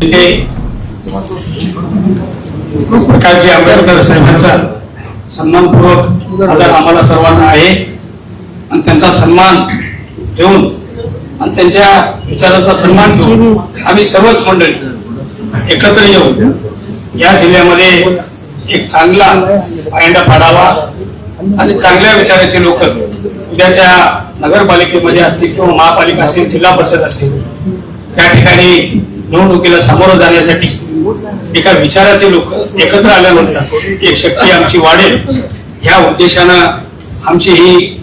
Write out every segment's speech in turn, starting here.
तिथे आंबेडकर साहेबांचा सन्मानपूर्वक आदर आम्हाला सर्वांना आहे. आणि त्यांचा सन्मान घेऊन आणि त्यांच्या विचाराचा सन्मान घेऊन आम्ही सर्वच मंडळी एकत्र येऊन या जिल्ह्यामध्ये एक चांगला पायंडा पाडावा आणि चांगल्या विचाराचे लोक उद्याच्या नगरपालिकेमध्ये असतील किंवा महापालिका असेल जिल्हा परिषद असेल त्या ठिकाणी निवडणुकीला सामोरं जाण्यासाठी एका विचाराचे लोक एकत्र आल्यानंतर एक शक्ती आमची वाढेल. ह्या उद्देशानं आमची ही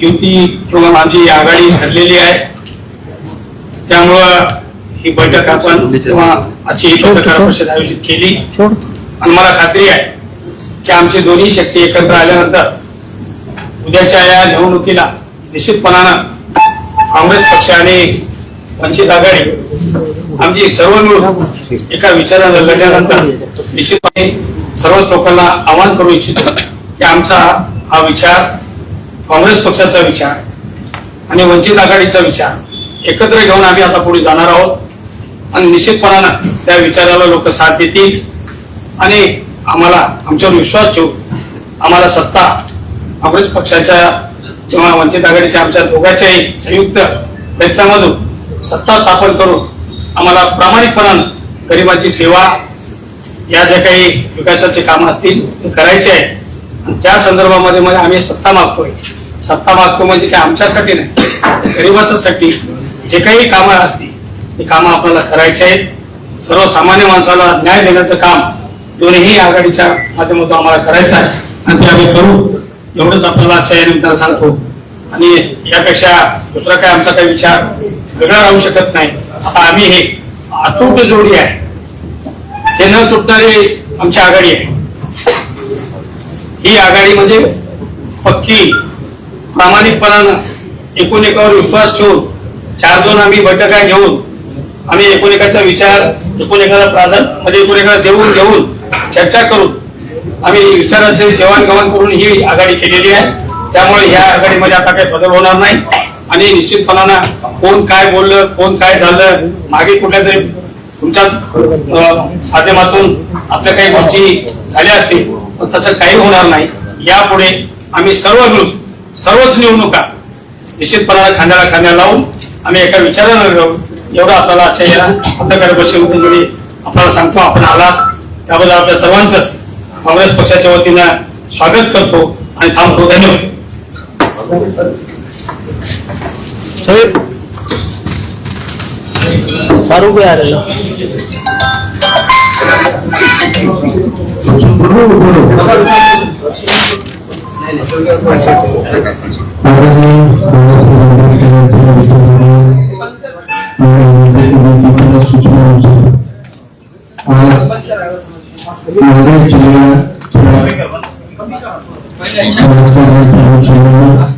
युती किंवा आमची ही आघाडी ठरलेली आहे. त्यामुळं ही बैठक आपण किंवा आजची ही पत्रकार परिषद आयोजित केली. आणि मला खात्री आहे की आमची दोन्ही शक्ती एकत्र आल्यानंतर उद्याच्या या निवडणुकीला निश्चितपणानं काँग्रेस पक्ष आणि वंचित आघाडी आमची सर्व मिळून एका विचारानं लढल्यानंतर निश्चितपणे सर्वच लोकांना आवाहन करू इच्छितो की आमचा हा विचार काँग्रेस पक्षाचा विचार आणि वंचित आघाडीचा विचार एकत्र घेऊन आम्ही आता पुढे जाणार आहोत. आणि निश्चितपणानं त्या विचाराला लोक साथ देतील आणि आम्हाला आमच्यावर विश्वास ठेवून आम्हाला सत्ता काँग्रेस पक्षाच्या किंवा वंचित आघाडीच्या आमच्या दोघांच्याही संयुक्त प्रयत्नामधून सत्ता स्थापन करून आम्हाला प्रामाणिकपणानं गरिबाची सेवा या ज्या काही विकासाची कामं असतील ते करायचे आहे. आणि त्या संदर्भामध्ये म्हणजे आम्ही सत्ता मागतोय. सत्ता मागतो म्हणजे काय? आमच्यासाठी नाही. गरिबाच्यासाठी जे काही कामं असतील ते कामं आपल्याला करायचे आहेत. सर्वसामान्य माणसाला न्याय देण्याचं काम दोन्ही आघाडीच्या माध्यमातून आम्हाला करायचं आहे. आणि ते आम्ही करू. एवढंच आपल्याला आजच्या या निमित्तानं सांगतो. आणि यापेक्षा दुसरा काय आमचा काही विचार वेगळा राहू शकत नाही. आम्ही हे अतूट जोडी आहे. हे न तुटणारी आमची आघाडी आहे. ही आघाडी म्हणजे पक्की प्रामाणिकपणानं एकूण एकावर विश्वास ठेवून चार दोन आम्ही बैठका घेऊन आम्ही एकूण एकाचा विचार एकूण एकाला प्राधान्य म्हणजे एकूण एकाला देऊन घेऊन चर्चा करून आम्ही विचारांचे जेवणगवण करून ही आघाडी केलेली आहे. त्यामुळे या आघाडीमध्ये आता काही बदल होणार नाही. आणि निश्चितपणानं कोण काय बोललं कोण काय झालं मागे कुठल्या तरी तुमच्या माध्यमातून आपल्या काही गोष्टी झाल्या असतील पण तसं काही होणार नाही. यापुढे आम्ही सर्व मिळून सर्वच निवडणुका निश्चितपणानं खांद्याला खांद्या लावून आम्ही एका विचारानं राहू एवढं आपल्याला आजच्या या पत्रकार परिषदेमध्ये आपल्याला सांगतो आपण आलात. त्याबद्दल आपल्या सर्वांचंच काँग्रेस पक्षाच्या वतीनं स्वागत करतो आणि थांबतो. धन्यवाद. साहेब. फारूक भाई आ रहे हो एक महत्त्वपूर्ण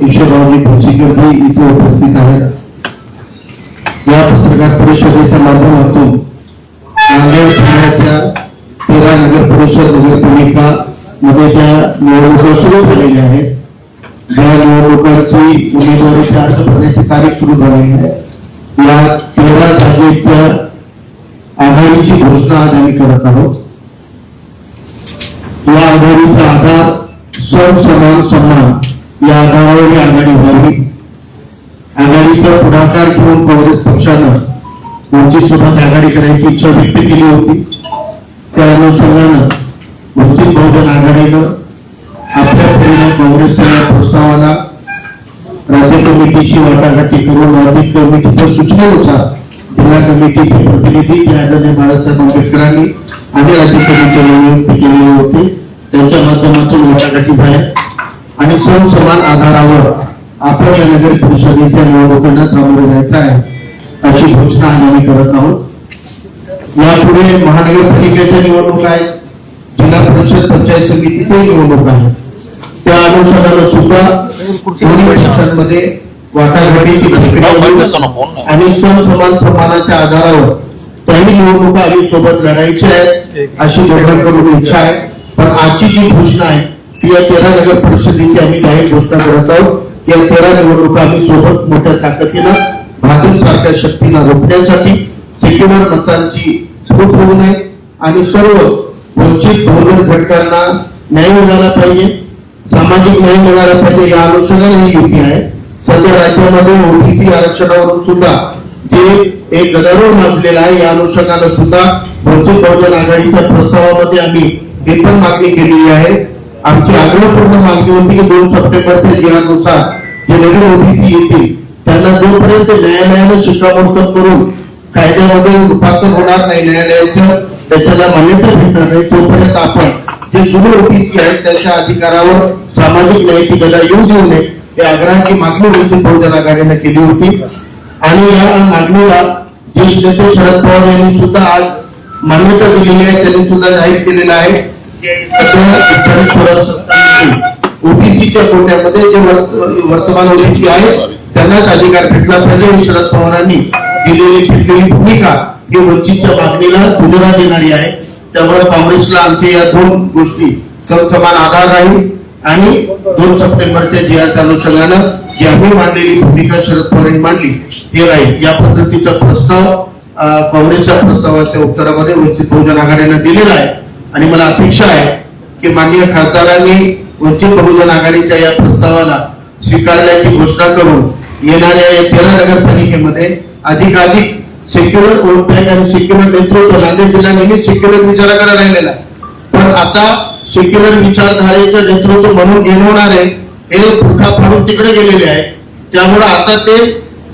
ईश्वररावजी भोसीकर ही इथे उपस्थित आहेत या पत्रकार परिषदेच्या माध्यमातून नांदेड जिल्ह्याच्या तेरा नगर परिषद नगरपालिका मध्ये ज्या निवडणुका सुरू झालेल्या आहेत त्या निवडणुकांची उमेदवारीची अर्ज़ भरण्याची तारीख सुरू झालेली आहे या तेरा जागेच्या आघाडीची घोषणा आज आम्ही करत आहोत या आघाडीचा आधार सण समान सन्मान आधारावर ही आघाडी उभारली. आघाडीचा पुढाकार घेऊन काँग्रेस पक्षानं वंचित सोबत आघाडी करायची इच्छा व्यक्त केली होती. त्या अनुषंगानं वंचित बहुजन आघाडीनं आपल्या परीने काँग्रेसच्या प्रस्तावाला राज्य कमिटीशी वाटाघाटी करून राज्य कमिटीच्या सूचनेनुसार जिल्हा कमिटीचे प्रतिनिधी जे आदरणीय बाळासाहेब आंबेडकरांनी आणि राज्य कमिटीला नियुक्त केलेले होते. त्यांच्या माध्यमातून वाटाघाटी झाल्या. आणि सण समान आधारावर आपण या नगर परिषदेच्या निवडणुकीला सामोरे जायचं आहे अशी घोषणा आम्ही करत आहोत. यापुढे महानगरपालिकेच्या निवडणूक आहेत जिल्हा परिषद पंचायत समितीचे निवडणूक आहे त्या अनुषंगानं सुद्धा दोन्ही पक्षांमध्ये वाटाघाटीची. आणि सण समान सन्मानाच्या आधारावर त्याही निवडणुका आम्ही सोबत लढायच्या आहेत अशी दोघांकडून इच्छा आहे. पण आजची जी घोषणा आहे ती या तेरा नगर परिषदेची घोषणा करत आहोत. या तेरा आम्ही सोबत मोठ्या ताकदीनं भाजप सारख्या रोखण्यासाठी मतांची फूट होऊ नये आणि सर्व वंचित घटकांना न्याय मिळाला पाहिजे, सामाजिक न्याय मिळाला पाहिजे या अनुषंगाने ही युती आहे. सध्या राज्यामध्ये ओबीसी आरक्षणावरून सुद्धा जे एक गदारोळ माजलेला आहे, या सुद्धा वंचित बहुजन आघाडीच्या प्रस्तावामध्ये आम्ही पण मागणी केलेली आहे. आमची आग्रहपूर्ण मागणी होती की दोन सप्टेंबरच्या दिनानुसार जे नवीन ओबीसी येतील त्यांना जोपर्यंत न्यायालयानं शिक्कामोर्तब करून कायद्यामध्ये रूपांतर होणार नाही न्यायालयाचं त्याच्याला मान्यता भेटणार नाही तोपर्यंत आपण जे जुने ओबीसी आहेत त्यांच्या अधिकारावर सामाजिक न्यायाची येऊ देऊ नये या आग्रहाची मागणी वंचित बहुजन आघाडीने केली होती. आणि या मागणीला ज्येष्ठ नेते शरद पवार यांनी सुद्धा आज मान्यता दिलेली आहे त्यांनी सुद्धा जाहीर केलेलं आहे. ओबीसीच्या कोट्यामध्ये जे वर्तमान ओबीसी आहे त्यांनाच अधिकार भेटला पाहिजे. शरद पवारांनी दिलेली घेतलेली भूमिका ही वंचितच्या मागणीला दुजरा देणारी आहे. त्यामुळे काँग्रेसला आमच्या या दोन गोष्टी समसमान आधार राहील. आणि दोन सप्टेंबरच्या जिहाच्या अनुषंगानं जी आम्ही मांडलेली भूमिका शरद पवारांनी मांडली. ती राहील. या पद्धतीचा प्रस्ताव काँग्रेसच्या प्रस्तावाच्या उत्तरामध्ये वंचित बहुजन आघाडीनं दिलेला आहे. आणि मला अपेक्षा आहे की माननीय खासदारांनी वंचित बहुजन आघाडीच्या या प्रस्तावाला स्वीकारल्याची घोषणा करून येणाऱ्या या तेरा नगरपालिकेमध्ये अधिकाधिक सेक्युलर वोट बँक आणि सेक्युलर नेतृत्व नांदेड जिल्हा सेक्युलर विचाराकडे राहिलेला पण आता सेक्युलर विचारधारेचं नेतृत्व म्हणून घेणवणारे हे पुरखा फाडून तिकडे गेलेले आहे त्यामुळे आता ते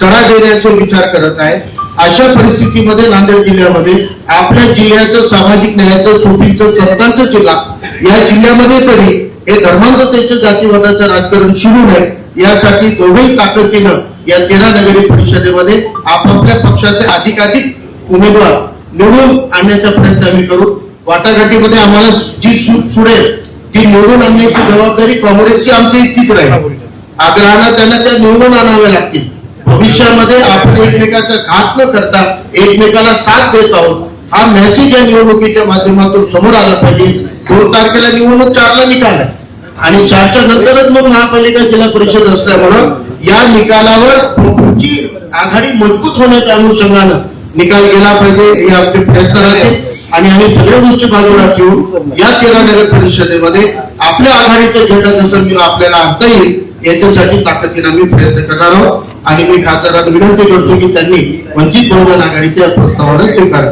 चढा देण्याचा विचार करत आहे अशा परिस्थितीमध्ये नांदेड जिल्ह्यामध्ये आपल्या जिल्ह्याचं सामाजिक न्यायाचं सोपीचं सत्तांचं जिल्हा या जिल्ह्यामध्ये तरी हे धर्मांततेचं जातीवादाचं राजकारण सुरू नये यासाठी दोघेही ताकदीनं या तेरा नगरी परिषदेमध्ये आपापल्या पक्षाचे अधिकाधिक उमेदवार निवडून आणण्याचा प्रयत्न आम्ही करू. वाटाघाटीमध्ये आम्हाला जी सूट सुडेल ती निवडून आणण्याची जबाबदारी काँग्रेसची आमच्या इतकीच राहील. आग्रहानं त्यांना त्या निवडून आणाव्या लागतील. भविष्यामध्ये आपण एकमेकाचा घात न करता एकमेकाला साथ देत आहोत. हा मेसेज या निवडणुकीच्या माध्यमातून समोर आला पाहिजे. दोन तारखेला निवडणूक चारला निकाल आहे. आणि चारच्या नंतरच मग महापालिका जिल्हा परिषद असल्यामुळं या निकालावर प्रभूची आघाडी मजबूत होण्याच्या अनुषंगानं निकाल गेला पाहिजे हे आमचे प्रयत्न राहते आणि आम्ही सगळ्या गोष्टी बाजूला ठेवून या तेरा नगर परिषदेमध्ये आपल्या आघाडीचा झेंडा जसं मी आपल्याला आणता येईल. याच्यासाठी ताकदीने आम्ही प्रयत्न करणार आहोत. आणि मी खासदारांना विनंती करतो की त्यांनी वंचित बहुजन आघाडीच्या प्रस्तावाला स्वीकार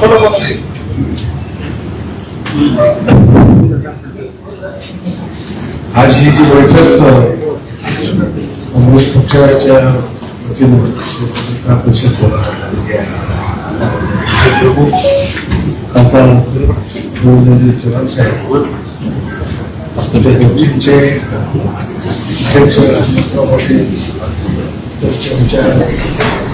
करावा आज ही जी बैठक काँग्रेस पक्षाच्या वतीनं परिषद बोलावण्यात आहे. ते खासदार चव्हाण साहेब त्या गोष्टींचे अध्यक्ष अजितराव पाटील त्यांचे विचार